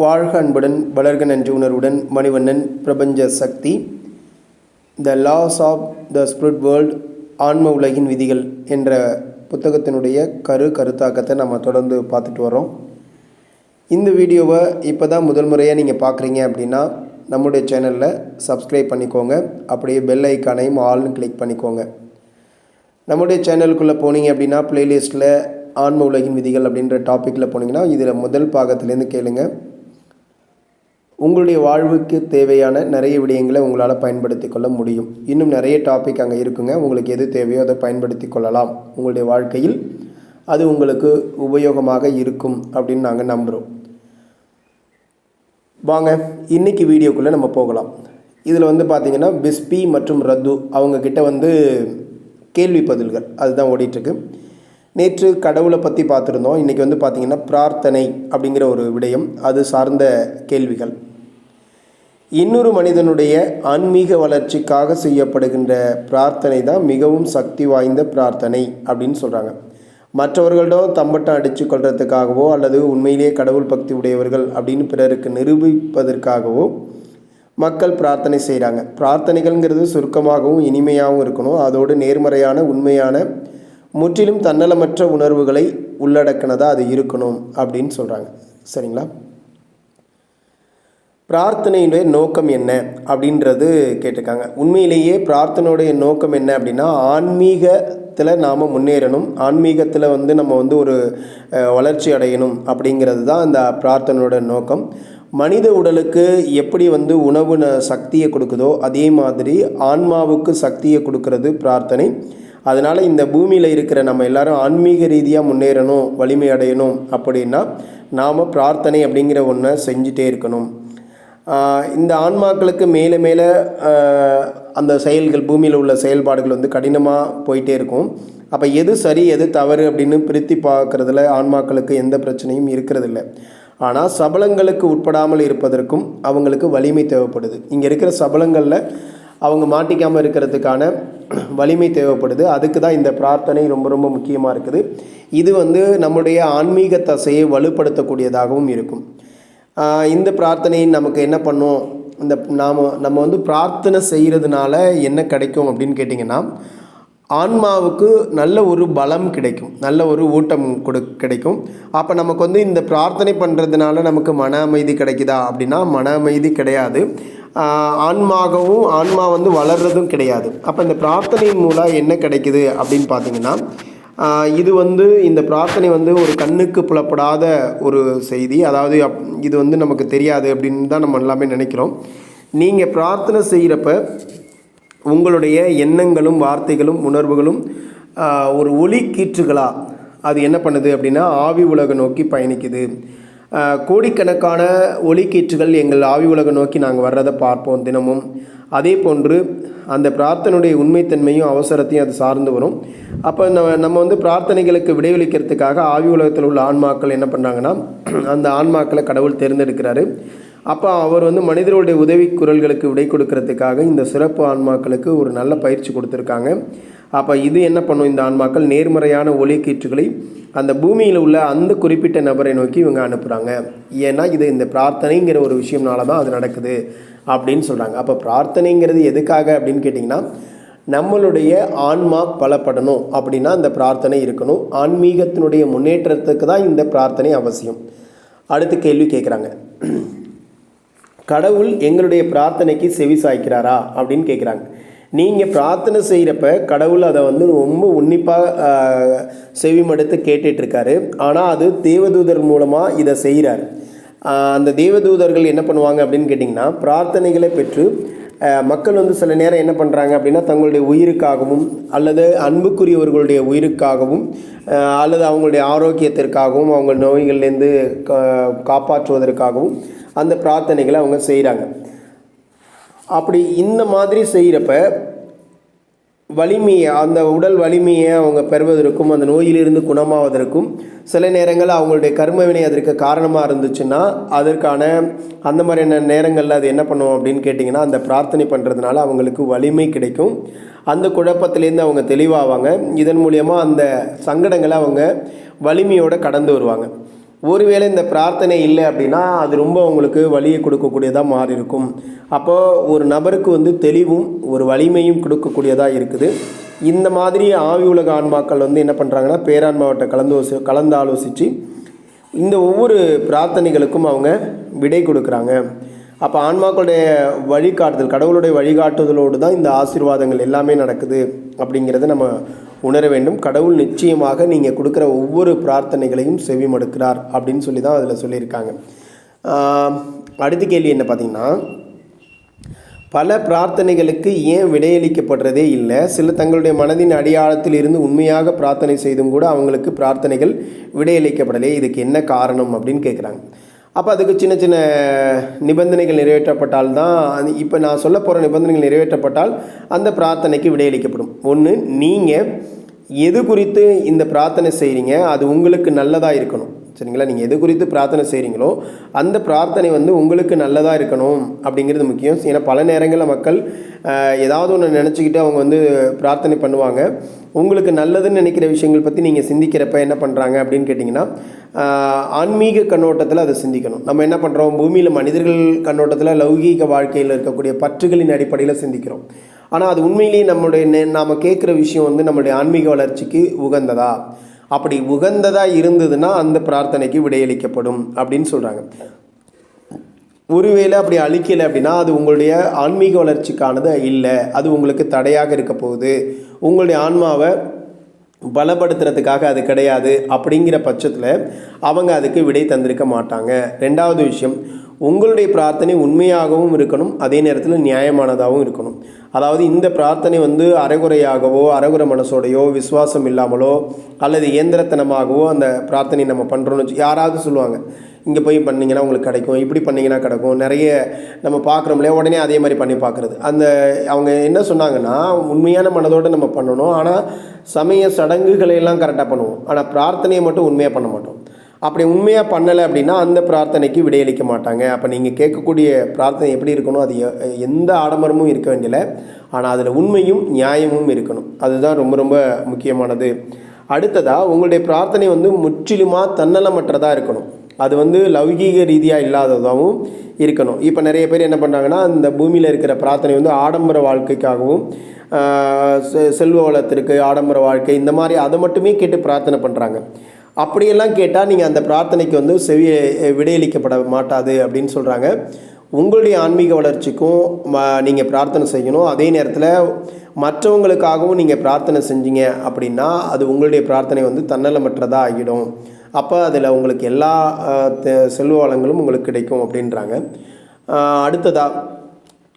வாழ்க அன்புடன் வளர்க நன்றி உணர்வுடன் மணிவண்ணன் பிரபஞ்ச சக்தி. The laws of the spirit world ஆன்ம உலகின் விதிகள் என்ற புத்தகத்தினுடைய கரு கருத்தாக்கத்தை நம்ம தொடர்ந்து பார்த்துட்டு வரோம். இந்த வீடியோவை இப்போ தான் முதல் முறையாக நீங்கள் பார்க்குறீங்க அப்படின்னா நம்முடைய சேனலில் சப்ஸ்கிரைப் பண்ணிக்கோங்க. அப்படியே பெல் ஐக்கானையும் ஆல்னு கிளிக் பண்ணிக்கோங்க. நம்முடைய சேனலுக்குள்ளே போனீங்க அப்படின்னா ப்ளேலிஸ்ட்டில் ஆன்ம உலகின் விதிகள் அப்படின்ற டாப்பிக்கில் போனீங்கன்னா இதில் முதல் பாகத்துலேருந்து கேளுங்கள் உங்களுடைய வாழ்வுக்கு தேவையான நிறைய விடயங்களை உங்களால் பயன்படுத்தி கொள்ள முடியும். இன்னும் நிறைய டாபிக் அங்கே இருக்குங்க. உங்களுக்கு எது தேவையோ அதை பயன்படுத்தி கொள்ளலாம். உங்களுடைய வாழ்க்கையில் அது உங்களுக்கு உபயோகமாக இருக்கும் அப்படின்னு நாங்கள் நம்புகிறோம் வாங்க இன்னைக்கு வீடியோக்குள்ளே நம்ம போகலாம். இதில் வந்து பார்த்திங்கன்னா பிஸ்பி மற்றும் ரத்து அவங்கக்கிட்ட வந்து கேள்வி பதில்கள். அதுதான் ஓடிட்டுருக்கு. நேற்று கடவுளை பற்றி பார்த்துருந்தோம். இன்றைக்கி வந்து பார்த்திங்கன்னா பிரார்த்தனை அப்படிங்கிற ஒரு விடயம். அது சார்ந்த கேள்விகள். இன்னொரு மனிதனுடைய ஆன்மீக வளர்ச்சிக்காக செய்யப்படுகின்ற பிரார்த்தனை தான் மிகவும் சக்தி வாய்ந்த பிரார்த்தனை அப்படின்னு சொல்கிறாங்க மற்றவர்களிடம் தம்பட்டம் அடித்து கொள்றதுக்காகவோ அல்லது உண்மையிலேயே கடவுள் பக்தி உடையவர்கள் அப்படின்னு பிறருக்கு நிரூபிப்பதற்காகவோ மக்கள் பிரார்த்தனை செய்கிறாங்க பிரார்த்தனைகள்ங்கிறது சுருக்கமாகவும் இனிமையாகவும் இருக்கணும். அதோடு நேர்மறையான உண்மையான முற்றிலும் தன்னலமற்ற உணர்வுகளை உள்ளடக்கினதாக அது இருக்கணும் அப்படின்னு சொல்கிறாங்க சரிங்களா? பிரார்த்தனையுடைய நோக்கம் என்ன அப்படின்றது கேட்டிருக்காங்க. உண்மையிலேயே பிரார்த்தனையுடைய நோக்கம் என்ன அப்படின்னா ஆன்மீகத்தில் நாம் முன்னேறணும். ஆன்மீகத்தில் வந்து நம்ம வந்து ஒரு வளர்ச்சி அடையணும் அப்படிங்கிறது தான் அந்த பிரார்த்தனையோட நோக்கம். மனித உடலுக்கு எப்படி வந்து உணவு ந- சக்தியை கொடுக்குதோ அதே மாதிரி ஆன்மாவுக்கு சக்தியை கொடுக்கறது பிரார்த்தனை. அதனால் இந்த பூமியில் இருக்கிற நம்ம எல்லாரும் ஆன்மீக ரீதியாக முன்னேறணும் வலிமை அடையணும் அப்படின்னா நாம் பிரார்த்தனை அப்படிங்கிற ஒன்றை செஞ்சுட்டே இருக்கணும். இந்த ஆன்மாக்களுக்கு மேலே மேலே அந்த செயல்கள் பூமியில் உள்ள செயல்பாடுகள் வந்து கடினமாக போயிட்டே இருக்கும். அப்போ எது சரி எது தவறு அப்படின்னு பிரித்து பார்க்குறதுல ஆன்மாக்களுக்கு எந்த பிரச்சனையும் இருக்கிறதில்ல. ஆனால் சபலங்களுக்கு உட்படாமல் இருப்பதற்கும் அவங்களுக்கு வலிமை தேவைப்படுது. இங்கே இருக்கிற சபலங்களில் அவங்க மாட்டிக்காமல் இருக்கிறதுக்கான வலிமை தேவைப்படுது. அதுக்கு தான் இந்த பிரார்த்தனை ரொம்ப ரொம்ப முக்கியமாக இருக்குது. இது வந்து நம்முடைய ஆன்மீக தசையை வலுப்படுத்தக்கூடியதாகவும் இருக்கும். இந்த பிரார்த்தனை நமக்கு என்ன பண்ணும்? இந்த நாம் நம்ம வந்து பிரார்த்தனை செய்கிறதுனால என்ன கிடைக்கும் அப்படின்னு கேட்டிங்கன்னா ஆன்மாவுக்கு நல்ல ஒரு பலம் கிடைக்கும். நல்ல ஒரு ஊட்டம் கொடு கிடைக்கும். அப்போ நமக்கு வந்து இந்த பிரார்த்தனை பண்ணுறதுனால நமக்கு மன அமைதி கிடைக்குதா அப்படின்னா மன அமைதி கிடையாது. ஆன்மாகவும் ஆன்மா வந்து வளர்றதும் கிடையாது. அப்போ இந்த பிரார்த்தனையின் மூலம் என்ன கிடைக்குது அப்படின்னு பார்த்தீங்கன்னா இது வந்து இந்த பிரார்த்தனை வந்து ஒரு கண்ணுக்கு புலப்படாத ஒரு செய்தி. அதாவது அப் இது வந்து நமக்கு தெரியாது அப்படின்னு தான் நம்ம எல்லாமே நினைக்கிறோம். நீங்கள் பிரார்த்தனை செய்கிறப்ப உங்களுடைய எண்ணங்களும் வார்த்தைகளும் உணர்வுகளும் ஒரு ஒளி கீற்றுகளாக அது என்ன பண்ணுது அப்படின்னா ஆவி உலக நோக்கி பயணிக்குது. கோடிக்கணக்கான ஒலிக்கீற்றுகள் எங்கள் ஆவி உலக நோக்கி நாங்கள் வர்றதை பார்ப்போம் தினமும். அதே போன்று அந்த பிரார்த்தனுடைய உண்மைத்தன்மையும் அவசரத்தையும் அது சார்ந்து வரும். அப்போ நம்ம நம்ம வந்து பிரார்த்தனைகளுக்கு விடைவளிக்கிறதுக்காக ஆவி உலகத்தில் உள்ள ஆன்மாக்கள் என்ன பண்ணுறாங்கன்னா அந்த ஆன்மாக்களை கடவுள் தேர்ந்தெடுக்கிறாரு. அப்போ அவர் வந்து மனிதர்களுடைய உதவி குரல்களுக்கு விடை கொடுக்கறதுக்காக இந்த சிறப்பு ஆன்மாக்களுக்கு ஒரு நல்ல பயிற்சி கொடுத்துருக்காங்க. அப்போ இது என்ன பண்ணும் இந்த ஆன்மாக்கள்? நேர்மறையான ஒளி கீற்றுகளை அந்த பூமியில் உள்ள அந்த குறிப்பிட்ட நபரை நோக்கி இவங்க அனுப்புகிறாங்க ஏன்னா இது இந்த பிரார்த்தனைங்கிற ஒரு விஷயம்னால தான் அது நடக்குது அப்படின்னு சொல்கிறாங்க அப்போ பிரார்த்தனைங்கிறது எதுக்காக அப்படின்னு கேட்டிங்கன்னா நம்மளுடைய ஆன்மா பலப்படணும் அப்படின்னா அந்த பிரார்த்தனை இருக்கணும். ஆன்மீகத்தினுடைய முன்னேற்றத்துக்கு தான் இந்த பிரார்த்தனை அவசியம். அடுத்து கேள்வி கேட்குறாங்க கடவுள் எங்களுடைய பிரார்த்தனைக்கு செவி சாய்க்கிறாரா அப்படின்னு கேட்குறாங்க நீங்கள் பிரார்த்தனை செய்கிறப்ப கடவுள் அதை வந்து ரொம்ப உன்னிப்பாக செவிமடுத்து கேட்டுட்ருக்காரு. ஆனால் அது தேவதூதர் மூலமாக இதை செய்கிறார் அந்த தேவதூதர்கள் என்ன பண்ணுவாங்க அப்படின்னு கேட்டிங்கன்னா பிரார்த்தனைகளை பெற்று மக்கள் வந்து சில நேரம் என்ன பண்ணுறாங்க அப்படின்னா தங்களுடைய உயிருக்காகவும் அல்லது அன்புக்குரியவர்களுடைய உயிருக்காகவும் அல்லது அவங்களுடைய ஆரோக்கியத்திற்காகவும் அவங்க நோய்கள்லேருந்து காப்பாற்றுவதற்காகவும் அந்த பிரார்த்தனைகளை அவங்க செய்கிறாங்க அப்படி இந்த மாதிரி செய்கிறப்ப வலிமையை அந்த உடல் வலிமையை அவங்க பெறுவதற்கும் அந்த நோயிலிருந்து குணமாவதற்கும் சில நேரங்கள் அவங்களுடைய கர்மவினை அதற்கு காரணமாக இருந்துச்சுன்னா அதற்கான அந்த மாதிரியான நேரங்களில் அது என்ன பண்ணும் அப்படின்னு கேட்டிங்கன்னா அந்த பிரார்த்தனை பண்ணுறதுனால அவங்களுக்கு வலிமை கிடைக்கும். அந்த குழப்பத்திலேருந்து அவங்க தெளிவாவாங்க. இதன் மூலியமாக அந்த சங்கடங்களை அவங்க வலிமையோடு கடந்து வருவாங்க. ஒருவேளை இந்த பிரார்த்தனை இல்லை அப்படின்னா அது ரொம்ப உங்களுக்கு வலியை கொடுக்கக்கூடியதாக மாறி இருக்கும் அப்போது ஒரு நபருக்கு வந்து தெளிவும் ஒரு வலிமையும் கொடுக்கக்கூடியதாக இருக்குது. இந்த மாதிரி ஆவி உலக ஆன்மாக்கள் வந்து என்ன பண்ணுறாங்கன்னா பேரான்மாவட்ட கலந்து கலந்து ஆலோசித்து இந்த ஒவ்வொரு பிரார்த்தனைகளுக்கும் அவங்க விடை கொடுக்குறாங்க. அப்போ ஆன்மாக்களுடைய வழிகாட்டுதல் கடவுளுடைய வழிகாட்டுதலோடு தான் இந்த ஆசீர்வாதங்கள் எல்லாமே நடக்குது அப்படிங்கிறத நம்ம உணர வேண்டும். கடவுள் நிச்சயமாக நீங்கள் கொடுக்குற ஒவ்வொரு பிரார்த்தனைகளையும் செவி மடுக்கிறார் அப்படின்னு சொல்லி தான் அதில் சொல்லியிருக்காங்க. அடுத்த கேள்வி என்ன பார்த்தீங்கன்னா பல பிரார்த்தனைகளுக்கு ஏன் விடையளிக்கப்படுறதே இல்லை சில தங்களுடைய மனதின் அடியாளத்தில் இருந்து உண்மையாக பிரார்த்தனை செய்தும் கூட அவங்களுக்கு பிரார்த்தனைகள் விடையளிக்கப்படலே இதுக்கு என்ன காரணம் அப்படின்னு கேட்குறாங்க அப்போ அதுக்கு சின்ன சின்ன நிபந்தனைகள் நிறைவேற்றப்பட்டால் தான் இப்போ நான் சொல்ல போகிற நிபந்தனைகள் நிறைவேற்றப்பட்டால் அந்த பிரார்த்தனைக்கு விடையளிக்கப்படும். ஒன்று நீங்கள் எது குறித்து இந்த பிரார்த்தனை செய்கிறீங்க அது உங்களுக்கு நல்லதாக இருக்கணும். சரிங்களா? நீங்கள் எது குறித்து பிரார்த்தனை செய்கிறீங்களோ அந்த பிரார்த்தனை வந்து உங்களுக்கு நல்லதாக இருக்கணும் அப்படிங்கிறது முக்கியம். ஏன்னா பல நேரங்களில் மக்கள் ஏதாவது ஒன்று நினச்சிக்கிட்டு அவங்க வந்து பிரார்த்தனை பண்ணுவாங்க. உங்களுக்கு நல்லதுன்னு நினைக்கிற விஷயங்கள் பற்றி நீங்கள் சிந்திக்கிறப்ப என்ன பண்ணுறாங்க அப்படின்னு கேட்டிங்கன்னா ஆன்மீக கண்ணோட்டத்தில் அதை சிந்திக்கணும். நம்ம என்ன பண்ணுறோம் பூமியில் மனிதர்கள் கண்ணோட்டத்தில் லௌகீக வாழ்க்கையில் இருக்கக்கூடிய பற்றுகளின் அடிப்படையில் சிந்திக்கிறோம். ஆனால் அது உண்மையிலேயே நம்மளுடைய நாம் நாம கேட்குற விஷயம் வந்து நம்மளுடைய ஆன்மீக வளர்ச்சிக்கு உகந்ததா? அப்படி உகந்ததாக இருந்ததுன்னா அந்த பிரார்த்தனைக்கு விடையளிக்கப்படும் அப்படின்னு சொல்கிறாங்க ஒருவேளை அப்படி அழிக்கலை அப்படின்னா அது உங்களுடைய ஆன்மீக வளர்ச்சிக்கானது இல்லை. அது உங்களுக்கு தடையாக இருக்க போகுது. உங்களுடைய ஆன்மாவை பலப்படுத்துறதுக்காக அது கிடையாது அப்படிங்கிற பட்சத்தில் அவங்க அதுக்கு விடை தந்திருக்க மாட்டாங்க. ரெண்டாவது விஷயம் உங்களுடைய பிரார்த்தனை உண்மையாகவும் இருக்கணும் அதே நேரத்தில் நியாயமானதாகவும் இருக்கணும். அதாவது இந்த பிரார்த்தனை வந்து அரைகுறையாகவோ அரைகுறை மனசோடையோ விசுவாசம் இல்லாமலோ அல்லது இயந்திரத்தனமாகவோ அந்த பிரார்த்தனை நம்ம பண்ணுறோன்னு வச்சு யாராவது சொல்லுவாங்க இங்கே போய் பண்ணிங்கன்னா உங்களுக்கு கிடைக்கும் இப்படி பண்ணிங்கன்னா கிடைக்கும். நிறைய நம்ம பார்க்குறோம்லையே உடனே அதே மாதிரி பண்ணி பார்க்குறது. அந்த அவங்க என்ன சொன்னாங்கன்னா உண்மையான மனதோடு நம்ம பண்ணணும் ஆனால் சமய சடங்குகளையெல்லாம் கரெக்டாக பண்ணுவோம். ஆனால் பிரார்த்தனையை மட்டும் உண்மையாக பண்ண மாட்டோம். அப்படி உண்மையாக பண்ணலை அப்படின்னா அந்த பிரார்த்தனைக்கு விடையளிக்க மாட்டாங்க. அப்போ நீங்கள் கேட்கக்கூடிய பிரார்த்தனை எப்படி இருக்கணும்? அது எ- எந்த ஆடம்பரமும் இருக்க வேண்டியல ஆனால் அதில் உண்மையும் நியாயமும் இருக்கணும். அதுதான் ரொம்ப ரொம்ப முக்கியமானது. அடுத்ததாக உங்களுடைய பிரார்த்தனை வந்து முற்றிலுமாக தன்னலமற்றதாக இருக்கணும். அது வந்து லௌகீக ரீதியாக இல்லாததாகவும் இருக்கணும். இப்போ நிறைய பேர் என்ன பண்ணுறாங்கன்னா இந்த பூமியில் இருக்கிற பிரார்த்தனை வந்து ஆடம்பர வாழ்க்கைக்காகவும் செ- செல்வ வளத்திற்கு ஆடம்பர வாழ்க்கை இந்த மாதிரி அதை மட்டுமே கேட்டு பிரார்த்தனை பண்ணுறாங்க அப்படியெல்லாம் கேட்டால் நீங்கள் அந்த பிரார்த்தனைக்கு வந்து செவி விடையளிக்கப்பட மாட்டாது அப்படின்னு சொல்கிறாங்க உங்களுடைய ஆன்மீக வளர்ச்சிக்கும் நீங்கள் பிரார்த்தனை செய்யணும். அதே நேரத்தில் மற்றவங்களுக்காகவும் நீங்கள் பிரார்த்தனை செஞ்சீங்க அப்படின்னா அது உங்களுடைய பிரார்த்தனை வந்து தன்னலமற்றதாக ஆகிடும். அப்போ அதில் உங்களுக்கு எல்லா செல்வ வளங்களும் உங்களுக்கு கிடைக்கும் அப்படின்றாங்க. அடுத்ததாக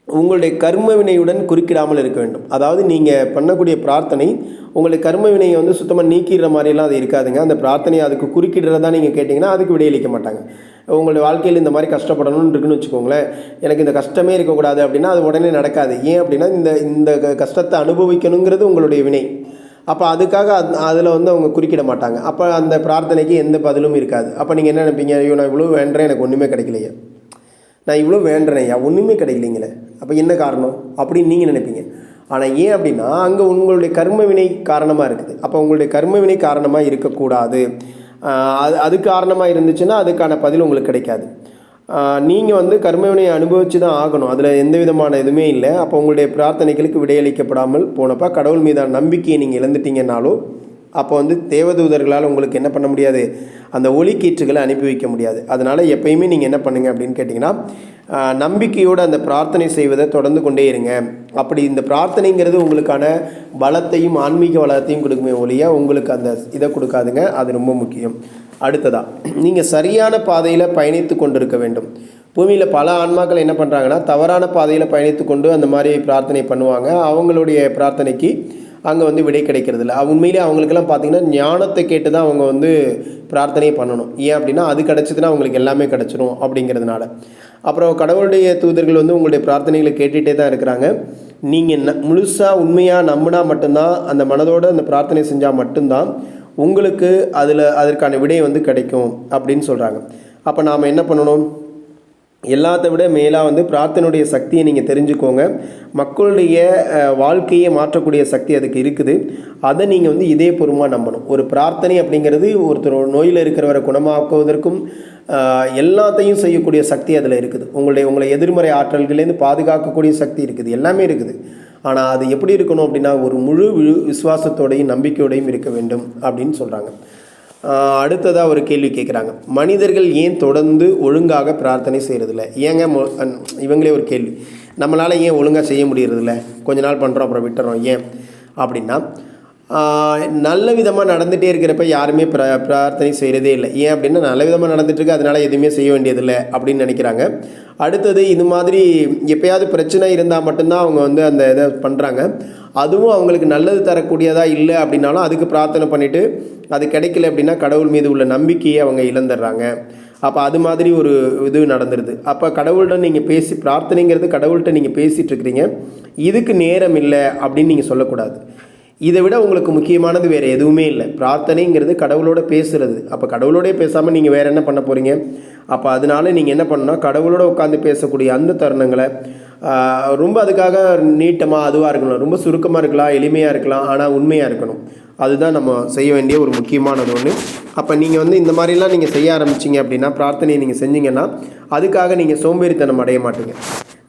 உங்களுடைய கர்ம வினையுடன் குறுக்கிடாமல் இருக்க வேண்டும். அதாவது நீங்கள் பண்ணக்கூடிய பிரார்த்தனை உங்களுடைய கர்ம வினையை வந்து சுத்தமாக நீக்கிடுற மாதிரிலாம் அது இருக்காதுங்க. அந்த பிரார்த்தனையை அதுக்கு குறுக்கிடுறதா நீங்கள் கேட்டிங்கன்னா அதுக்கு விடையளிக்க மாட்டாங்க. உங்களுடைய வாழ்க்கையில் இந்த மாதிரி கஷ்டப்படணும்னு இருக்குன்னு வச்சுக்கோங்களேன். எனக்கு இந்த கஷ்டமே இருக்கக்கூடாது அப்படின்னா அது உடனே நடக்காது. ஏன் அப்படின்னா இந்த இந்த க- கஷ்டத்தை அனுபவிக்கணுங்கிறது உங்களுடைய வினை. அப்போ அதுக்காக அதில் வந்து அவங்க குறுக்கிட மாட்டாங்க. அப்போ அந்த பிரார்த்தனைக்கு எந்த பதிலும் இருக்காது. அப்போ நீங்கள் என்ன நினைப்பீங்க? ஐயோ நான் இவ்வளோ வேண்டேன் எனக்கு ஒன்றுமே கிடைக்கலையே. நான் இவ்வளோ வேண்டுறேன்யா ஒன்றுமே கிடைக்கலைங்களே. அப்போ என்ன காரணம்? அப்படின்னு நீங்கள் நினைப்பீங்க. ஆனால் ஏன் அப்படின்னா அங்கே உங்களுடைய கர்ம வினை காரணமாக இருக்குது. அப்போ உங்களுடைய கர்ம வினை காரணமாக இருக்கக்கூடாது. அது அது காரணமாக இருந்துச்சுன்னா அதுக்கான பதில் உங்களுக்கு கிடைக்காது. நீங்கள் வந்து கர்ம வினையை தான் ஆகணும். அதில் எந்த விதமான இதுவுமே இல்லை. அப்போ உங்களுடைய பிரார்த்தனைகளுக்கு விடையளிக்கப்படாமல் போனப்போ கடவுள் மீதான நம்பிக்கையை நீங்கள் இழந்துட்டீங்கன்னாலோ அப்போ வந்து தேவதூதர்களால் உங்களுக்கு என்ன பண்ண முடியாது? அந்த ஒளிக்கீற்றுகளை அனுப்பி வைக்க முடியாது. அதனால் எப்பயுமே நீங்கள் என்ன பண்ணுங்க அப்படின்னு கேட்டிங்கன்னா நம்பிக்கையோடு அந்த பிரார்த்தனை செய்வதை தொடர்ந்து கொண்டே இருங்க. அப்படி இந்த பிரார்த்தனைங்கிறது உங்களுக்கான பலத்தையும் ஆன்மீக வளத்தையும் கொடுக்குமே ஒழிய உங்களுக்கு அந்த இதை கொடுக்காதுங்க. அது ரொம்ப முக்கியம். அடுத்ததாக நீங்கள் சரியான பாதையில் பயணித்து கொண்டிருக்க வேண்டும். பூமியில் பல ஆன்மாக்கள் என்ன பண்ணுறாங்கன்னா தவறான பாதையில் பயணித்து கொண்டு அந்த மாதிரி பிரார்த்தனை பண்ணுவாங்க. அவங்களுடைய பிரார்த்தனைக்கு அங்கே வந்து விடை கிடைக்கிறது இல்லை உண்மையிலே அவங்களுக்கெல்லாம் பார்த்தீங்கன்னா ஞானத்தை கேட்டு தான் அவங்க வந்து பிரார்த்தனையை பண்ணணும். ஏன் அப்படின்னா அது கிடச்சிதுன்னா அவங்களுக்கு எல்லாமே கிடச்சிரும் அப்படிங்கிறதுனால. அப்புறம் கடவுளுடைய தூதர்கள் வந்து உங்களுடைய பிரார்த்தனைகளை கேட்டுகிட்டே தான் இருக்கிறாங்க. நீங்கள் ந முழுசாக உண்மையாக நம்பினா மட்டும்தான் அந்த மனதோடு அந்த பிரார்த்தனை செஞ்சால் மட்டும்தான் உங்களுக்கு அதில் அதற்கான விடை வந்து கிடைக்கும் அப்படின்னு சொல்கிறாங்க அப்போ நாம் என்ன பண்ணணும்? எல்லாத்த விட மேலாக வந்து பிரார்த்தனையுடைய சக்தியை நீங்கள் தெரிஞ்சுக்கோங்க. மக்களுடைய வாழ்க்கையை மாற்றக்கூடிய சக்தி அதுக்கு இருக்குது. அதை நீங்கள் வந்து இதயபூர்வமாக நம்பணும். ஒரு பிரார்த்தனை அப்படிங்கிறது ஒருத்தர் நோயில் இருக்கிறவரை குணமாக்குவதற்கும் எல்லாத்தையும் செய்யக்கூடிய சக்தி அதில் இருக்குது. உங்களுடைய உங்களை எதிர்மறை ஆற்றல்கள்லேருந்து பாதுகாக்கக்கூடிய சக்தி இருக்குது. எல்லாமே இருக்குது. ஆனால் அது எப்படி இருக்கணும் அப்படின்னா ஒரு முழு விழு விசுவாசத்தோடையும் நம்பிக்கையோடையும் இருக்க வேண்டும் அப்படின்னு சொல்கிறாங்க அடுத்ததாக ஒரு கேள்வி கேட்குறாங்க மனிதர்கள் ஏன் தொடர்ந்து ஒழுங்காக பிரார்த்தனை செய்கிறதில்ல ஏங்க மொ- இவங்களே ஒரு கேள்வி. நம்மளால் ஏன் ஒழுங்காக செய்ய முடியறதில்ல? கொஞ்ச நாள் பண்ணுறோம் அப்புறம் விட்டுறோம். ஏன்? அப்படின்னா நல்ல விதமாக நடந்துகிட்டே இருக்கிறப்ப யாருமே பிர பிரார்த்தனை செய்கிறதே இல்லை. ஏன் அப்படின்னா நல்ல விதமாக நடந்துகிட்ருக்கு அதனால் எதுவுமே செய்ய வேண்டியதில்லை அப்படின்னு நினைக்கிறாங்க. அடுத்தது இது மாதிரி எப்பயாவது பிரச்சனை இருந்தால் மட்டும்தான் அவங்க வந்து அந்த இதை பண்ணுறாங்க அதுவும் அவங்களுக்கு நல்லது தரக்கூடியதாக இல்லை அப்படின்னாலும் அதுக்கு பிரார்த்தனை பண்ணிவிட்டு அது கிடைக்கல அப்படின்னா கடவுள் மீது உள்ள நம்பிக்கையை அவங்க இழந்துடுறாங்க. அப்போ அது மாதிரி ஒரு இது நடந்துருது. அப்போ கடவுள்கிட்ட நீங்கள் பேசி பிரார்த்தனைங்கிறது கடவுள்கிட்ட நீங்கள் பேசிகிட்டு இருக்கிறீங்க. இதுக்கு நேரம் இல்லை அப்படின்னு நீங்கள் சொல்லக்கூடாது. இதை விட உங்களுக்கு முக்கியமானது வேறு எதுவுமே இல்லை. பிரார்த்தனைங்கிறது கடவுளோட பேசுகிறது அப்போ கடவுளோடய பேசாமல் நீங்கள் வேறு என்ன பண்ண போகிறீங்க அப்போ அதனால நீங்கள் என்ன பண்ணணும்னா கடவுளோட உட்காந்து பேசக்கூடிய அந்த தருணங்களை ரொம்ப அதுக்காக நீட்டமாக அதுவாக இருக்கணும். ரொம்ப சுருக்கமாக இருக்கலாம் எளிமையாக இருக்கலாம் ஆனால் உண்மையாக இருக்கணும். அதுதான் நம்ம செய்ய வேண்டிய ஒரு முக்கியமானது ஒன்று அப்போ நீங்கள் வந்து இந்த மாதிரிலாம் நீங்கள் செய்ய ஆரம்பிச்சிங்க அப்படின்னா பிரார்த்தனையை நீங்கள் செஞ்சீங்கன்னா அதுக்காக நீங்கள் சோம்பேறித்தனம் அடைய மாட்டீங்க.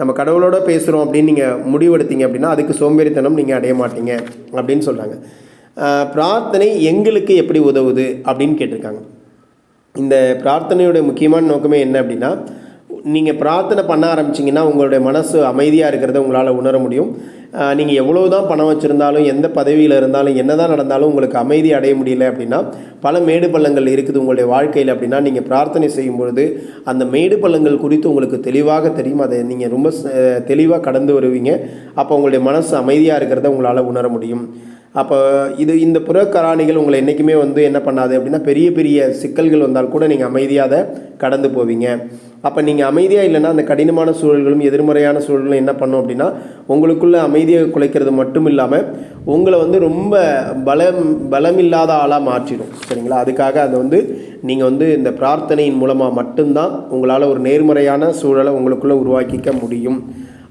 நம்ம கடவுளோட பேசுகிறோம் அப்படின்னு நீங்கள் முடிவெடுத்தீங்க அப்படின்னா அதுக்கு சோம்பேறித்தனம் நீங்கள் அடைய மாட்டீங்க அப்படின்னு சொல்கிறாங்க பிரார்த்தனை எங்களுக்கு எப்படி உதவுது அப்படின்னு கேட்டிருக்காங்க. இந்த பிரார்த்தனையோட முக்கியமான நோக்கமே என்ன அப்படின்னா நீங்கள் பிரார்த்தனை பண்ண ஆரம்பிச்சிங்கன்னா உங்களுடைய மனசு அமைதியாக இருக்கிறத உங்களால் உணர முடியும். நீங்கள் எவ்வளோ தான் பணம் வச்சுருந்தாலும் எந்த பதவியில் இருந்தாலும் என்ன தான் நடந்தாலும் உங்களுக்கு அமைதி அடைய முடியல அப்படின்னா பல மேடு பள்ளங்கள் இருக்குது உங்களுடைய வாழ்க்கையில் அப்படின்னா நீங்கள் பிரார்த்தனை செய்யும் பொழுது அந்த மேடு பள்ளங்கள் குறித்து உங்களுக்கு தெளிவாக தெரியும். அதை நீங்கள் ரொம்ப தெளிவாக கடந்து வருவீங்க. அப்போ உங்களுடைய மனசு அமைதியாக இருக்கிறத உங்களால் உணர முடியும். அப்போ இது இந்த புறக்கராணிகள் உங்களை என்றைக்குமே வந்து என்ன பண்ணாது அப்படின்னா பெரிய பெரிய சிக்கல்கள் வந்தால் கூட நீங்கள் அமைதியாக அதை கடந்து போவீங்க. அப்போ நீங்கள் அமைதியாக இல்லைன்னா அந்த கடினமான சூழல்களும் எதிர்மறையான சூழல்களும் என்ன பண்ணும் அப்படின்னா உங்களுக்குள்ள அமைதியை குலைக்கிறது மட்டும் இல்லாமல் உங்களை வந்து ரொம்ப பலம் பலமில்லாத ஆளாக மாற்றிடும். சரிங்களா? அதுக்காக அதை வந்து நீங்கள் வந்து இந்த பிரார்த்தனையின் மூலமாக மட்டும்தான் உங்களால் ஒரு நேர்மறையான சூழலை உங்களுக்குள்ளே உருவாக்கிக்க முடியும்.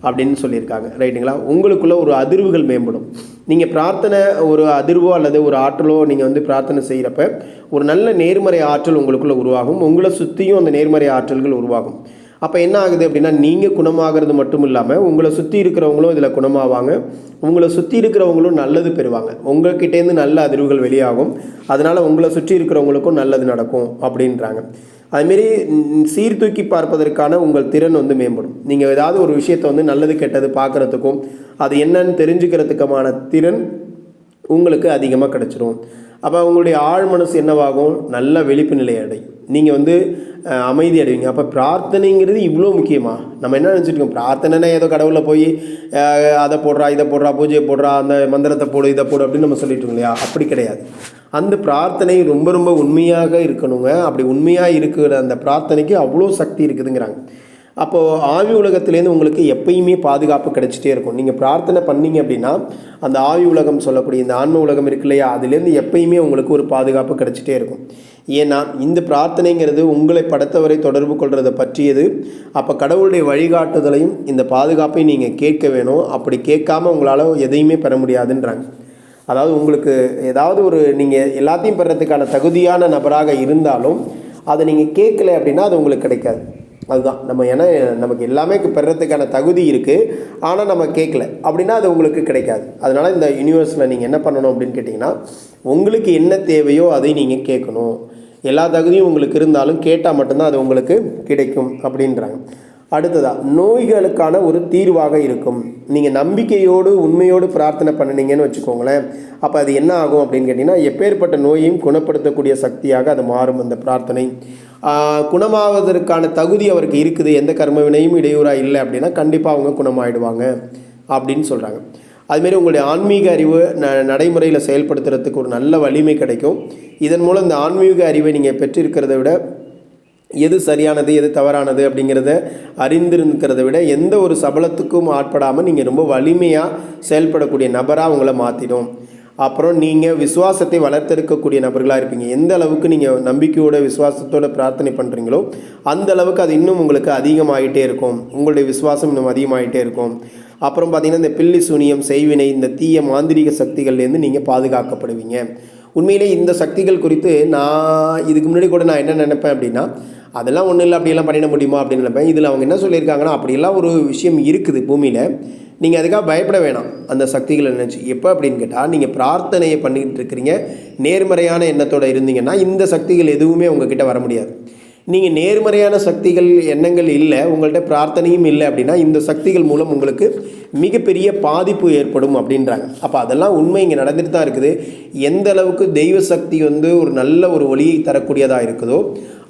அப்படின்னு சொல்லியிருக்காங்க. ரைட்டுங்களா? உங்களுக்குள்ள ஒரு அதிர்வுகள் மேம்படும். நீங்கள் பிரார்த்தனை ஒரு அதிர்வோ அல்லது ஒரு ஆற்றலோ நீங்கள் வந்து பிரார்த்தனை செய்கிறப்ப ஒரு நல்ல நேர்மறை ஆற்றல் உங்களுக்குள்ளே உருவாகும். உங்களை சுற்றியும் அந்த நேர்மறை ஆற்றல்கள் உருவாகும். அப்போ என்ன ஆகுது அப்படின்னா நீங்கள் குணமாகிறது மட்டும் இல்லாமல் உங்களை சுற்றி இருக்கிறவங்களும் இதில் குணமாவாங்க. உங்களை சுற்றி இருக்கிறவங்களும் நல்லது பெறுவாங்க. உங்கள்கிட்டேருந்து நல்ல அதிர்வுகள் வெளியாகும். அதனால் உங்களை சுற்றி இருக்கிறவங்களுக்கும் நல்லது நடக்கும் அப்படின்றாங்க. அதுமாரி சீர்தூக்கி பார்ப்பதற்கான உங்கள் திறன் வந்து மேம்படும். நீங்கள் ஏதாவது ஒரு விஷயத்தை வந்து நல்லது கெட்டது பார்க்குறதுக்கும் அது என்னன்னு தெரிஞ்சுக்கிறதுக்குமான திறன் உங்களுக்கு அதிகமாக கிடச்சிரும். அப்போ உங்களுடைய ஆழ் மனசு என்னவாகும்? நல்ல வெளிப்பு நிலை அடையும் நீங்கள் வந்து அமைதி அடைவீங்க. அப்போ பிரார்த்தனைங்கிறது இவ்வளோ முக்கியமாக நம்ம என்ன நினச்சிருக்கோம்? இருக்கோம் பிரார்த்தனைனா ஏதோ கடவுளில் போய் அதை போடுறா இதை போடுறா பூஜையை போடுறா அந்த மந்திரத்தை போடு இதை போடு அப்படின்னு நம்ம சொல்லிட்டு இருக்கோம் இல்லையா? அப்படி கிடையாது. அந்த பிரார்த்தனை ரொம்ப ரொம்ப உண்மையாக இருக்கணுங்க. அப்படி உண்மையாக இருக்கிற அந்த பிரார்த்தனைக்கு அவ்வளோ சக்தி இருக்குதுங்கிறாங்க. அப்போது ஆவி உலகத்துலேருந்து உங்களுக்கு எப்பயுமே பாதுகாப்பு கிடைச்சிட்டே இருக்கும். நீங்கள் பிரார்த்தனை பண்ணீங்க அப்படின்னா அந்த ஆவி உலகம் சொல்லக்கூடிய இந்த ஆன்ம உலகம் இருக்கு இல்லையா? அதுலேருந்து எப்பயுமே உங்களுக்கு ஒரு பாதுகாப்பு கிடைச்சிட்டே இருக்கும். ஏன்னா இந்த பிரார்த்தனைங்கிறது உங்களை படைத்தவரை தொடர்பு கொள்கிறத பற்றியது. அப்போ கடவுளுடைய வழிகாட்டுதலையும் இந்த பாதுகாப்பையும் நீங்கள் கேட்க வேணும். அப்படி கேட்காம உங்களால் எதையுமே பெற முடியாதுன்றாங்க. அதாவது உங்களுக்கு ஏதாவது ஒரு நீங்கள் எல்லாத்தையும் பெறத்துக்கான தகுதியான நபராக இருந்தாலும் அதை நீங்கள் கேட்கல அப்படின்னா அது உங்களுக்கு கிடைக்காது. அதுதான். நம்ம ஏன்னா நமக்கு எல்லாமே பெறத்துக்கான தகுதி இருக்குது ஆனால் நம்ம கேட்கல. அப்படின்னா அது உங்களுக்கு கிடைக்காது. அதனால் இந்த யூனிவர்ஸில் நீங்கள் என்ன பண்ணணும் அப்படின்னு கேட்டிங்கன்னா உங்களுக்கு என்ன தேவையோ அதை நீங்கள் கேட்கணும். எல்லா தகுதியும் உங்களுக்கு இருந்தாலும் கேட்டால் மட்டும்தான் அது உங்களுக்கு கிடைக்கும் அப்படின்றாங்க. அடுத்ததாக நோய்களுக்கான ஒரு தீர்வாக இருக்கும். நீங்கள் நம்பிக்கையோடு உண்மையோடு பிரார்த்தனை பண்ணினீங்கன்னு வச்சுக்கோங்களேன். அப்போ அது என்ன ஆகும் அப்படின்னு கேட்டிங்கன்னா எப்பேற்பட்ட நோயையும் குணப்படுத்தக்கூடிய சக்தியாக அது மாறும் அந்த பிரார்த்தனை. குணமாவதற்கான தகுதி அவருக்கு இருக்குது. எந்த கர்மவினையும் இடையூறாக இல்லை அப்படின்னா கண்டிப்பாக அவங்க குணமாயிடுவாங்க அப்படின்னு சொல்கிறாங்க அதுமாரி உங்களுடைய ஆன்மீக அறிவு ந நடைமுறையில் செயல்படுத்துறதுக்கு ஒரு நல்ல வலிமை கிடைக்கும். இதன் மூலம் இந்த ஆன்மீக அறிவை நீங்கள் பெற்றிருக்கிறத விட எது சரியானது எது தவறானது அப்படிங்கிறத அறிந்திருக்கிறத விட எந்த ஒரு சபலத்துக்கும் ஆட்படாமல் நீங்கள் ரொம்ப வலிமையாக செயல்படக்கூடிய நபராக உங்களை மாற்றிடும் அப்புறம் நீங்கள் விசுவாசத்தை வளர்த்தெடுக்கக்கூடிய நபர்களாக இருப்பீங்க. எந்த அளவுக்கு நீங்கள் நம்பிக்கையோட விசுவாசத்தோட பிரார்த்தனை பண்ணுறீங்களோ அந்த அளவுக்கு அது இன்னும் உங்களுக்கு அதிகமாகிட்டே இருக்கும். உங்களுடைய விசுவாசம் இன்னும் அதிகமாகிட்டே இருக்கும். அப்புறம் பார்த்திங்கன்னா இந்த பில்லி சுனியம் செய்வினை இந்த தீய மாந்திரிக சக்திகள்லேருந்து நீங்கள் பாதுகாக்கப்படுவீங்க. உண்மையிலே இந்த சக்திகள் குறித்து நான் இதுக்கு முன்னாடி கூட நான் என்ன நினைப்பேன் அப்படின்னா அதெல்லாம் ஒன்றும் இல்லை அப்படியெல்லாம் பண்ணிட முடியுமா? அப்படின்னு நினைப்பேன். இதில் அவங்க என்ன சொல்லியிருக்காங்கன்னா அப்படியெல்லாம் ஒரு விஷயம் இருக்குது பூமியில். நீங்கள் அதுக்காக பயப்பட வேணாம். அந்த சக்திகளை நினச்சி எப்போ? அப்படின்னு கேட்டால் நீங்கள் பிரார்த்தனையை பண்ணிக்கிட்டு இருக்கிறீங்க. நேர்மறையான எண்ணத்தோடு இருந்தீங்கன்னா இந்த சக்திகள் எதுவுமே உங்ககிட்ட வர முடியாது. நீங்கள் நேர்மறையான சக்திகள் எண்ணங்கள் இல்லை உங்கள்கிட்ட பிரார்த்தனையும் இல்லை அப்படின்னா இந்த சக்திகள் மூலம் உங்களுக்கு மிகப்பெரிய பாதிப்பு ஏற்படும் அப்படின்றாங்க. அப்போ அதெல்லாம் உண்மை இங்கே நடந்துட்டு தான் இருக்குது. எந்த அளவுக்கு தெய்வ சக்தி வந்து ஒரு நல்ல ஒரு ஒளியை தரக்கூடியதாக இருக்குதோ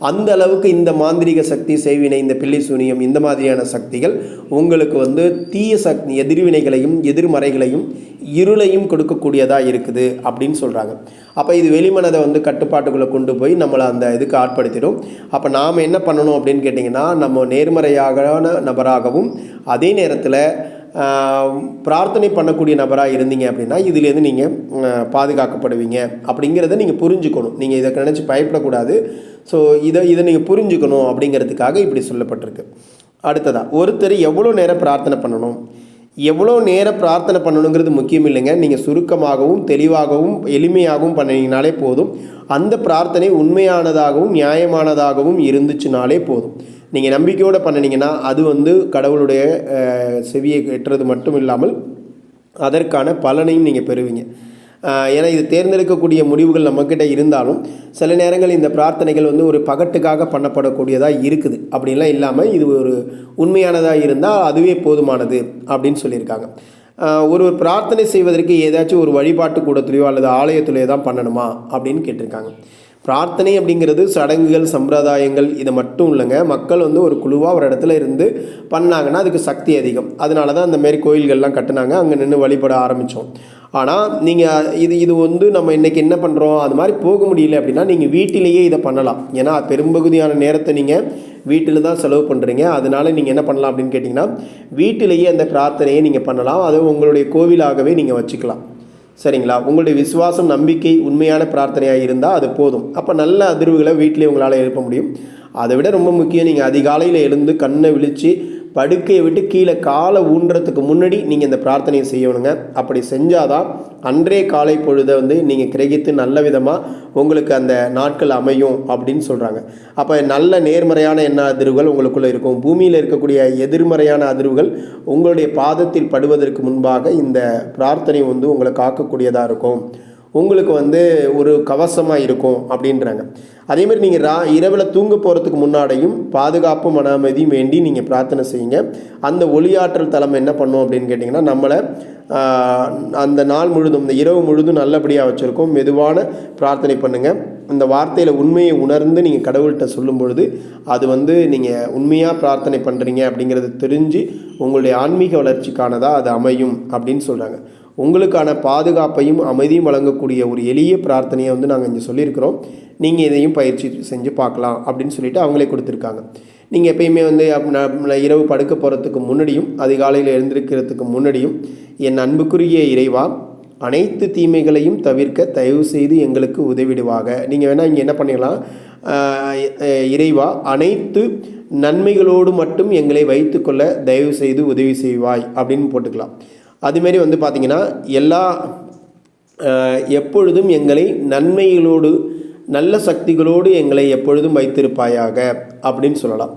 அந்த அளவுக்கு இந்த மாந்திரிக சக்தி செய்வினை இந்த பில்லி சூனியம் இந்த மாதிரியான சக்திகள் உங்களுக்கு வந்து தீய சக்தி எதிர்வினைகளையும் எதிர்மறைகளையும் இருளையும் கொடுக்கக்கூடியதாக இருக்குது அப்படின்னு சொல்கிறாங்க அப்போ இது வெளிமனதை வந்து கட்டுப்பாட்டுக்குள்ளே கொண்டு போய் நம்மளை அந்த இதுக்கு ஆட்படுத்திடும். அப்போ நாம் என்ன பண்ணணும் அப்படின்னு கேட்டிங்கன்னா நம்ம நேர்மறையான நபராகவும் அதே நேரத்தில் பிரார்த்தனை பண்ணக்கூடிய நபராக இருந்தீங்க அப்படின்னா இதுலேருந்து நீங்கள் பாதுகாக்கப்படுவீங்க அப்படிங்கிறத நீங்கள் புரிஞ்சுக்கணும். நீங்கள் இதை நினச்சி பயப்படக்கூடாது. ஸோ இதை இதை நீங்கள் புரிஞ்சுக்கணும் அப்படிங்கிறதுக்காக இப்படி சொல்லப்பட்டிருக்கு. அடுத்ததாக ஒருத்தர் எவ்வளோ நேரம் பிரார்த்தனை பண்ணணும்? எவ்வளோ நேரம் பிரார்த்தனை பண்ணணுங்கிறது முக்கியம் இல்லைங்க. நீங்கள் சுருக்கமாகவும் தெளிவாகவும் எளிமையாகவும் பண்ணினீங்கனாலே போதும். அந்த பிரார்த்தனை உண்மையானதாகவும் நியாயமானதாகவும் இருந்துச்சுனாலே போதும். நீங்கள் நம்பிக்கையோடு பண்ணினீங்கன்னா அது வந்து கடவுளுடைய செவியை எட்டுறது மட்டும் இல்லாமல் அதற்கான பலனையும் நீங்கள் பெறுவீங்க. ஏன்னா இது தேர்ந்தெடுக்கக்கூடிய முடிவுகள் நம்மக்கிட்ட இருந்தாலும் சில நேரங்கள் இந்த பிரார்த்தனைகள் வந்து ஒரு பகட்டுக்காக பண்ணப்படக்கூடியதாக இருக்குது. அப்படின்லாம் இல்லாமல் இது ஒரு உண்மையானதாக இருந்தால் அதுவே போதுமானது அப்படின்னு சொல்லியிருக்காங்க. ஒரு ஒரு பிரார்த்தனை செய்வதற்கு ஏதாச்சும் ஒரு வழிபாட்டு கூடத்துலையோ அல்லது ஆலயத்துலையோ தான் பண்ணணுமா அப்படின்னு கேட்டிருக்காங்க. பிரார்த்தனை அப்படிங்கிறது சடங்குகள் சம்பிரதாயங்கள் இது மட்டும் இல்லைங்க. மக்கள் வந்து ஒரு குழுவாக ஒரு இடத்துல இருந்து பண்ணாங்கன்னா அதுக்கு சக்தி அதிகம். அதனால தான் அந்தமாரி கோயில்கள்லாம் கட்டினாங்க. அங்கே நின்று வழிபட ஆரம்பித்தோம் ஆனால் நீங்கள் இது இது வந்து நம்ம இன்றைக்கி என்ன பண்ணுறோம் அது மாதிரி போக முடியல அப்படின்னா நீங்கள் வீட்டிலேயே இதை பண்ணலாம். ஏன்னா பெரும்பகுதியான நேரத்தை நீங்கள் வீட்டில் தான் செலவு பண்ணுறீங்க அதனால் நீங்கள் என்ன பண்ணலாம் அப்படின்னு கேட்டிங்கன்னா வீட்டிலேயே அந்த பிரார்த்தனையை நீங்கள் பண்ணலாம். அதை உங்களுடைய கோவிலாகவே நீங்கள் வச்சுக்கலாம். சரிங்களா? உங்களுடைய விசுவாசம் நம்பிக்கை உண்மையான பிரார்த்தனையாக இருந்தால் அது போதும். அப்போ நல்ல அதிர்வுகளை வீட்டிலே உங்களால் எழுப்ப முடியும். அதை விட ரொம்ப முக்கியம் நீங்கள் அதிகாலையில் எழுந்து கண்ணை விழித்து படுக்கையை விட்டு கீழே காலை ஊன்றதுக்கு முன்னாடி நீங்கள் இந்த பிரார்த்தனையை செய்யணுங்க. அப்படி செஞ்சாதான் அன்றைய காலை பொழுதை வந்து நீங்கள் கிரகித்து நல்ல விதமாக உங்களுக்கு அந்த நாட்கள் அமையும் அப்படின்னு சொல்கிறாங்க அப்போ நல்ல நேர்மறையான எண்ண அதிர்வுகள் உங்களுக்குள்ளே இருக்கும்? பூமியில் இருக்கக்கூடிய எதிர்மறையான அதிர்வுகள் உங்களுடைய பாதத்தில் படுவதற்கு முன்பாக இந்த பிரார்த்தனை வந்து உங்களை காக்கக்கூடியதாக இருக்கும். உங்களுக்கு வந்து ஒரு கவசமாக இருக்கும் அப்படின்றாங்க. அதேமாதிரி நீங்கள் ரா இரவில் தூங்க போகிறதுக்கு முன்னாடியும் பாதுகாப்பு மன அமைதியும் வேண்டி நீங்கள் பிரார்த்தனை செய்யுங்க. அந்த ஒளியாற்றல் தலம் என்ன பண்ணும் அப்படின்னு கேட்டிங்கன்னா நம்மளை அந்த நாள் முழுதும் இந்த இரவு முழுதும் நல்லபடியாக வச்சுருக்கோம். மெதுவான பிரார்த்தனை பண்ணுங்கள் இந்த வார்த்தையில் உண்மையை உணர்ந்து நீங்கள் கடவுள்கிட்ட சொல்லும் பொழுது அது வந்து நீங்கள் உண்மையாக பிரார்த்தனை பண்ணுறீங்க அப்படிங்கிறது தெரிஞ்சு உங்களுடைய ஆன்மீக வளர்ச்சிக்கானதாக அது அமையும் அப்படின்னு சொல்கிறாங்க உங்களுக்கான பாதுகாப்பையும் அமைதியும் வழங்கக்கூடிய ஒரு எளிய பிரார்த்தனையை வந்து நாங்கள் இங்கே சொல்லியிருக்கிறோம். நீங்கள் இதையும் பயிற்சி செஞ்சு பார்க்கலாம் அப்படின்னு சொல்லிட்டு அவங்களே கொடுத்துருக்காங்க. நீங்கள் எப்பயுமே வந்து ந- இரவு படுக்க போகிறதுக்கு முன்னாடியும் அதிகாலையில் எழுந்திருக்கிறதுக்கு முன்னாடியும் என் அன்புக்குரிய இறைவா அனைத்து தீமைகளையும் தவிர்க்க தயவு செய்து எங்களுக்கு உதவிடுவாக. நீங்கள் வேணால் இங்கே என்ன பண்ணிடலாம்? இறைவா அனைத்து நன்மைகளோடு மட்டும் எங்களை வைத்துக்கொள்ள தயவு செய்து உதவி செய்வாய் அப்படின்னு போட்டுக்கலாம். அதுமாரி வந்து பார்த்திங்கன்னா எல்லா எப்பொழுதும் எங்களை நன்மைகளோடு நல்ல சக்திகளோடு எங்களை எப்பொழுதும் வைத்திருப்பாயாக அப்படின்னு சொல்லலாம்.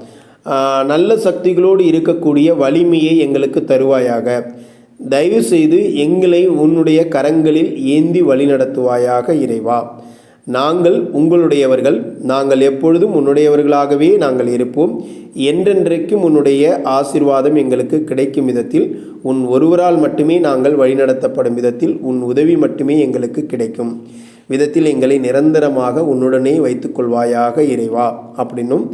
நல்ல சக்திகளோடு இருக்கக்கூடிய வலிமையை எங்களுக்கு தருவாயாக. தயவு செய்து எங்களை உன்னுடைய கரங்களில் ஏந்தி வழிநடத்துவாயாக இறைவா. நாங்கள் உங்களுடையவர்கள் நாங்கள் எப்பொழுதும் உன்னுடையவர்களாகவே நாங்கள் இருப்போம். என்றென்றைக்கும் உன்னுடைய ஆசீர்வாதம் எங்களுக்கு கிடைக்கும் விதத்தில் உன் ஒருவரால் மட்டுமே நாங்கள் வழிநடத்தப்படும் விதத்தில் உன் உதவி மட்டுமே எங்களுக்கு கிடைக்கும். விதத்தில் எங்களை நிரந்தரமாக உன்னுடனே வைத்துக்கொள்வாயாக இறைவா அப்படின்னும்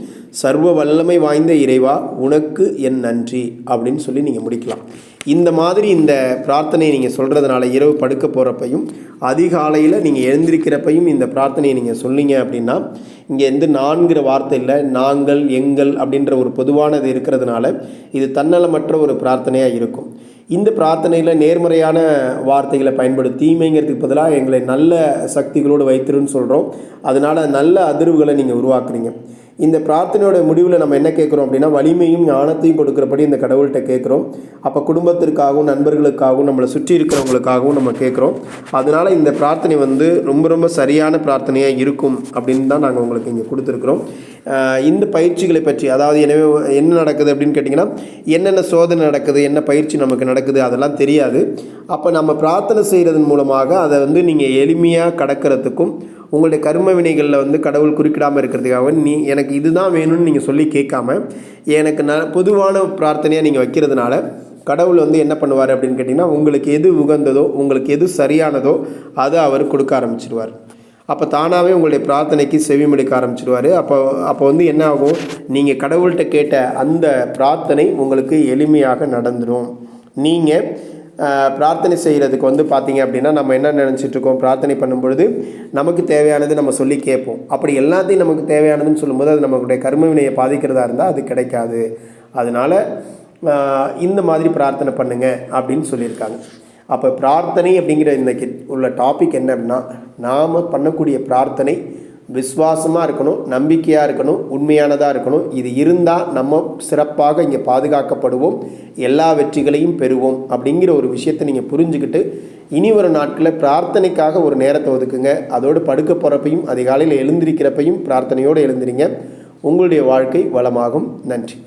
சர்வ வல்லமை வாய்ந்த இறைவா உனக்கு என் நன்றி அப்படின்னு சொல்லி நீங்கள் முடிக்கலாம். இந்த மாதிரி இந்த பிரார்த்தனையை நீங்கள் சொல்கிறதுனால இரவு படுக்க போகிறப்பையும் அதிகாலையில் நீங்கள் எழுந்திருக்கிறப்பையும் இந்த பிரார்த்தனையை நீங்கள் சொன்னீங்க அப்படின்னா இங்கே எந்த நான்கிற வார்த்தை இல்லை நாங்கள் எங்கள் அப்படின்ற ஒரு பொதுவானது இருக்கிறதுனால இது தன்னலமற்ற ஒரு பிரார்த்தனையாக இருக்கும். இந்த பிரார்த்தனையில் நேர்மறையான வார்த்தைகளை பயன்படுத்தி தீமைங்கிறதுக்கு பதிலாக எங்களை நல்ல சக்திகளோடு வைத்திருன்னு சொல்கிறோம் அதனால் நல்ல அதிர்வுகளை நீங்கள் உருவாக்குறீங்க. இந்த பிரார்த்தனையோட முடிவில் நம்ம என்ன கேட்குறோம் அப்படின்னா வலிமையும் ஞானத்தையும் கொடுக்குறபடி இந்த கடவுள்கிட்ட கேட்குறோம் அப்போ குடும்பத்திற்காகவும் நண்பர்களுக்காகவும் நம்மளை சுற்றி இருக்கிறவங்களுக்காகவும் நம்ம கேட்குறோம் அதனால் இந்த பிரார்த்தனை வந்து ரொம்ப ரொம்ப சரியான பிரார்த்தனையாக இருக்கும் அப்படின்னு தான் நாங்கள் உங்களுக்கு இங்கே கொடுத்துருக்குறோம். இந்த பயிற்சிகளை பற்றி அதாவது எனவே என்ன நடக்குது அப்படின்னு கேட்டிங்கன்னா என்னென்ன சோதனை நடக்குது என்ன பயிற்சி நமக்கு நடக்குது அதெல்லாம் தெரியாது. அப்போ நம்ம பிரார்த்தனை செய்கிறதன் மூலமாக அதை வந்து நீங்கள் எளிமையாக கடக்கிறதுக்கும் உங்களுடைய கர்ம வினைகளில் வந்து கடவுள் குறுக்கிடாமல் இருக்கிறதுக்காக நீ எனக்கு இதுதான் வேணும்னு நீங்கள் சொல்லி கேட்காம எனக்கு ந பொதுவான பிரார்த்தனையாக நீங்கள் வைக்கிறதுனால கடவுள் வந்து என்ன பண்ணுவார் அப்படின்னு கேட்டிங்கன்னா உங்களுக்கு எது உகந்ததோ உங்களுக்கு எது சரியானதோ அதை அவர் கொடுக்க ஆரம்பிச்சிடுவார் அப்போ தானாகவே உங்களுடைய பிரார்த்தனைக்கு செவிமடுக்க ஆரம்பிச்சிடுவார் அப்போ அப்போ வந்து என்ன ஆகும்? நீங்கள் கடவுள்கிட்ட கேட்ட அந்த பிரார்த்தனை உங்களுக்கு எளிமையாக நடந்துடும் நீங்கள் பிரார்த்தனை செய்கிறதுக்கு வந்து பார்த்தீங்க அப்படின்னா நம்ம என்ன நினச்சிட்டு இருக்கோம்? பிரார்த்தனை பண்ணும்பொழுது நமக்கு தேவையானது நம்ம சொல்லி கேட்போம். அப்படி எல்லாத்தையும் நமக்கு தேவையானதுன்னு சொல்லும்போது அது நம்மளுடைய கர்மவினையை பாதிக்கிறதா இருந்தால் அது கிடைக்காது. அதனால் இந்த மாதிரி பிரார்த்தனை பண்ணுங்க அப்படின்னு சொல்லியிருக்காங்க. அப்போ பிரார்த்தனை அப்படிங்கிற இந்த உள்ள டாபிக் என்ன அப்படின்னா நாம் பண்ணக்கூடிய பிரார்த்தனை விசுவாசமாக இருக்கணும் நம்பிக்கையாக இருக்கணும் உண்மையானதாக இருக்கணும். இது இருந்தால் நம்ம சிறப்பாக இங்கே பாதுகாக்கப்படுவோம் எல்லா வெற்றிகளையும் பெறுவோம் அப்படிங்கிற ஒரு விஷயத்தை நீங்கள் புரிஞ்சுக்கிட்டு இனி ஒரு நாட்களில் பிரார்த்தனைக்காக ஒரு நேரத்தை ஒதுக்குங்க. அதோடு படுக்க போகிறப்பையும் அதிகாலையில் எழுந்திருக்கிறப்பையும் பிரார்த்தனையோடு எழுந்திரிங்க. உங்களுடைய வாழ்க்கை வளமாகும். நன்றி.